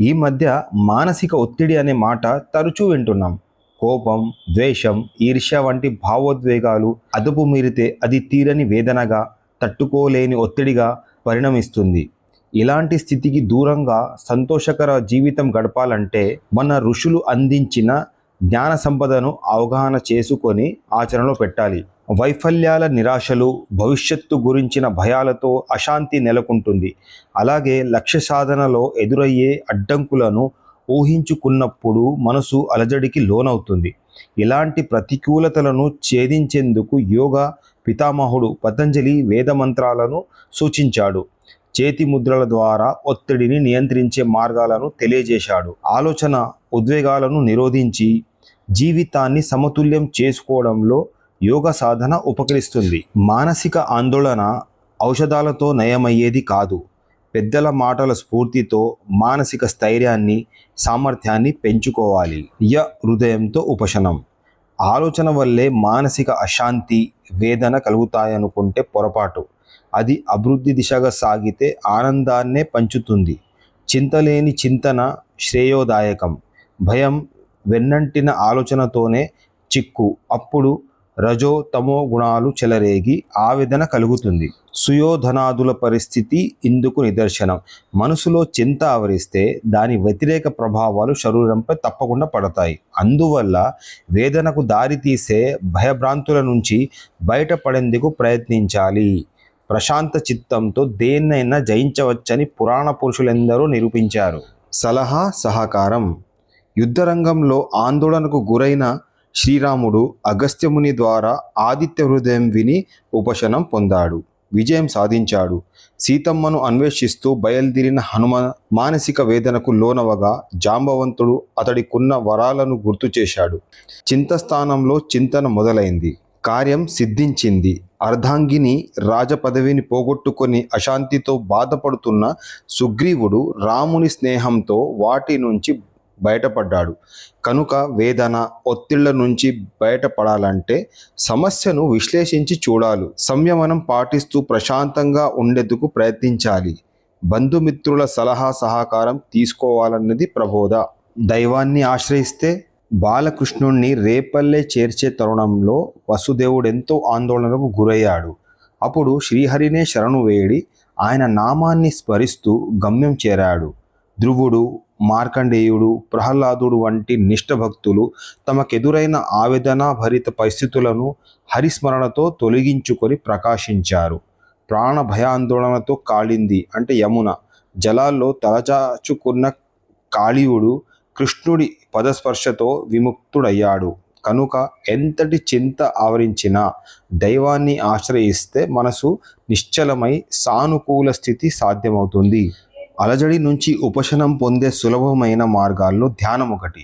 ఈ మధ్య మానసిక ఒత్తిడి అనే మాట తరచూ వింటున్నాం. కోపం ద్వేషం ఈర్ష్య వంటి భావోద్వేగాలు అదుపు మీరితే అది తీరని వేదనగా తట్టుకోలేని ఒత్తిడిగా పరిణమిస్తుంది. ఇలాంటి స్థితికి దూరంగా సంతోషకర జీవితం గడపాలంటే మన ఋషులు అందించిన జ్ఞాన సంపదను అవగాహన చేసుకొని ఆచరణలో పెట్టాలి. వైఫల్యాల నిరాశలు భవిష్యత్తు గురించిన భయాలతో అశాంతి నెలకొంటుంది. అలాగే లక్ష్య సాధనలో ఎదురయ్యే అడ్డంకులను ఊహించుకున్నప్పుడు మనసు అలజడికి లోనవుతుంది. ఇలాంటి ప్రతికూలతలను ఛేదించేందుకు యోగా పితామహుడు పతంజలి వేద మంత్రాలను సూచించాడు. చేతి ముద్రల ద్వారా ఒత్తిడిని నియంత్రించే మార్గాలను తెలియజేశాడు. ఆలోచన ఉద్వేగాలను నిరోధించి జీవితాన్ని సమతుల్యం చేసుకోవడంలో యోగ సాధన ఉపకరిస్తుంది. మానసిక ఆందోళన ఔషధాలతో నయమయ్యేది కాదు. పెద్దల మాటల స్ఫూర్తితో మానసిక స్థైర్యాన్ని సామర్థ్యాన్ని పెంచుకోవాలి. య హృదయంతో ఉపశనం ఆలోచన వల్లే మానసిక అశాంతి వేదన కలుగుతాయనుకుంటే పొరపాటు. అది అభివృద్ధి దిశగా సాగితే ఆనందాన్నే పంచుతుంది. చింతలేని చింతన శ్రేయోదాయకం. భయం వెన్నంటిన ఆలోచనతోనే చిక్కు. అప్పుడు రజో తమో గుణాలు చెలరేగి ఆవేదన కలుగుతుంది. సుయోధనాదుల పరిస్థితి ఇందుకు నిదర్శనం. మనసులో చింత ఆవరిస్తే దాని వ్యతిరేక ప్రభావాలు శరీరంపై తప్పకుండా పడతాయి. అందువల్ల వేదనకు దారితీసే భయభ్రాంతుల నుంచి బయటపడేందుకు ప్రయత్నించాలి. ప్రశాంత చిత్తంతో దేన్నైనా జయించవచ్చని పురాణ పురుషులెందరూ నిరూపించారు. సలహా సహకారం. యుద్ధరంగంలో ఆందోళనకు గురైన శ్రీరాముడు అగస్త్యముని ద్వారా ఆదిత్య హృదయం విని ఉపశనం పొందాడు. విజయం సాధించాడు. సీతమ్మను అన్వేషిస్తూ బయలుదేరిన హనుమ మానసిక వేదనకు లోనవగా జాంబవంతుడు అతడికున్న వరాలను గుర్తు చేశాడు. చింతస్థానంలో చింతన మొదలైంది. కార్యం సిద్ధించింది. అర్ధాంగిని రాజపదవిని పోగొట్టుకొని అశాంతితో బాధపడుతున్న సుగ్రీవుడు రాముని స్నేహంతో వాటి నుంచి బయటపడ్డాడు. కనుక వేదన ఒత్తిళ్ళ నుంచి బయటపడాలంటే సమస్యను విశ్లేషించి చూడాలి. సంయమనం పాటిస్తూ ప్రశాంతంగా ఉండేందుకు ప్రయత్నించాలి. బంధుమిత్రుల సలహా సహకారం తీసుకోవాలన్నది ప్రబోధ. దైవాన్ని ఆశ్రయిస్తే బాలకృష్ణుణ్ణి రేపల్లె చేర్చే తరుణంలో వసుదేవుడెంతో ఆందోళనకు గురయ్యాడు. అప్పుడు శ్రీహరినే శరణు వేడి ఆయన నామాన్ని స్మరిస్తూ గమ్యం చేరాడు. ధ్రువుడు మార్కండేయుడు ప్రహ్లాదుడు వంటి నిష్ఠభక్తులు తమకెదురైన ఆవేదన భరిత పరిస్థితులను హరిస్మరణతో తొలగించుకొని ప్రకాశించారు. ప్రాణ భయాందోళనతో కాళింది అంటే యమున. జలాల్లో తలచాచుకున్న కాళీయుడు కృష్ణుడి పదస్పర్శతో విముక్తుడయ్యాడు. కనుక ఎంతటి చింత ఆవరించినా దైవాన్ని ఆశ్రయిస్తే మనసు నిశ్చలమై సానుకూల స్థితి సాధ్యమవుతుంది. అలజడి నుంచి ఉపశనం పొందే సులభమైన మార్గాల్లో ధ్యానం ఒకటి.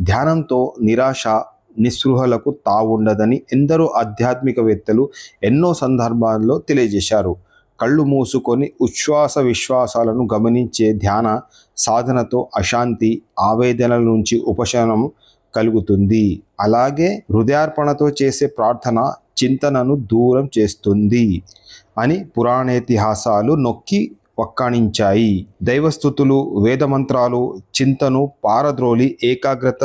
ధ్యానంతో నిరాశ నిస్పృహలకు తావుండదని ఎందరో ఆధ్యాత్మికవేత్తలు ఎన్నో సందర్భాల్లో తెలియజేశారు. కళ్ళు మూసుకొని ఉచ్ఛ్వాస విశ్వాసాలను గమనించే ధ్యాన సాధనతో అశాంతి ఆవేదనల నుంచి ఉపశమనం కలుగుతుంది. అలాగే హృదయార్పణతో చేసే ప్రార్థన చింతనను దూరం చేస్తుంది అని పురాణేతిహాసాలు నొక్కి వక్కాణించాయి. దైవస్థుతులు వేదమంత్రాలు చింతను పారద్రోలి ఏకాగ్రత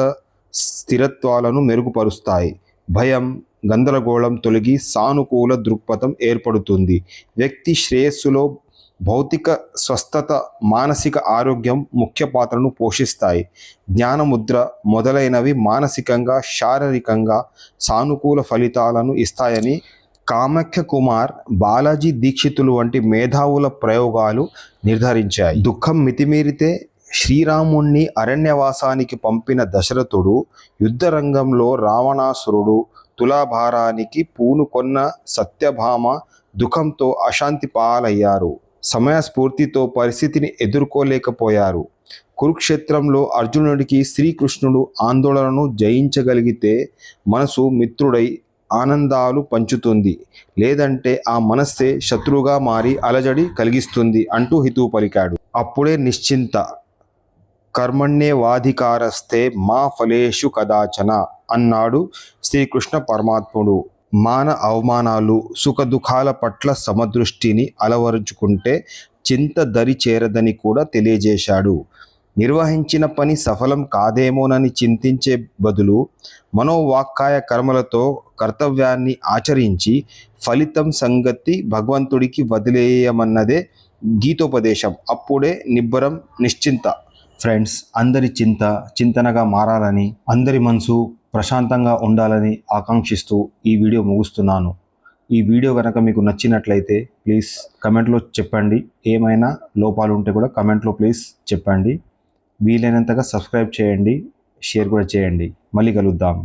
స్థిరత్వాలను మెరుగుపరుస్తాయి. భయం గందరగోళం తొలగి సానుకూల దృక్పథం ఏర్పడుతుంది. వ్యక్తి శ్రేయస్సులో భౌతిక స్వస్థత మానసిక ఆరోగ్యం ముఖ్య పాత్రను పోషిస్తాయి. జ్ఞానముద్ర మొదలైనవి మానసికంగా శారీరకంగా సానుకూల ఫలితాలను ఇస్తాయని కామాఖ్య కుమార్ బాలాజీ దీక్షితులు వంటి మేధావుల ప్రయోగాలు నిర్ధారించాయి. దుఃఖం మితిమీరితే శ్రీరాముణ్ణి అరణ్యవాసానికి పంపిన దశరథుడు యుద్ధరంగంలో రావణాసురుడు తులాభారానికి పూనుకొన్న సత్యభామ దుఃఖంతో అశాంతి పాలయ్యారు. సమయస్ఫూర్తితో పరిస్థితిని ఎదుర్కోలేకపోయారు. కురుక్షేత్రంలో అర్జునుడికి శ్రీకృష్ణుడు ఆందోళనను జయించగలిగితే మనసు మిత్రుడై ఆనందాలు పంచుతుంది. లేదంటే ఆ మనస్సే శత్రువుగా మారి అలజడి కలిగిస్తుంది అంటూ హితువు పలికాడు. అప్పుడే నిశ్చింత. కర్మణ్యేవాధికారస్తే మా ఫలేషు కదాచన అన్నాడు శ్రీకృష్ణ పరమాత్ముడు. మాన అవమానాలు సుఖదుఖాల పట్ల సమదృష్టిని అలవరుచుకుంటే చింత దరి చేరదని కూడా తెలియజేశాడు. నిర్వహించిన పని సఫలం కాదేమోనని చింతించే బదులు మనోవాక్కాయ కర్మలతో కర్తవ్యాన్ని ఆచరించి ఫలితం సంగతి భగవంతుడికి వదిలేయమన్నదే గీతోపదేశం. అప్పుడే నిబ్బరం నిశ్చింత. ఫ్రెండ్స్ అందరి చింత చింతనగా మారాలని అందరి మనసు ప్రశాంతంగా ఉండాలని ఆకాంక్షిస్తూ ఈ వీడియో ముగుస్తున్నాను. ఈ వీడియో కనుక మీకు నచ్చినట్లయితే ప్లీజ్ కమెంట్లో చెప్పండి. ఏమైనా లోపాలు ఉంటే కూడా కమెంట్లో ప్లీజ్ చెప్పండి. వీలైనంతగా సబ్స్క్రైబ్ చేయండి షేర్ కూడా చేయండి. మళ్ళీ కలుద్దాం.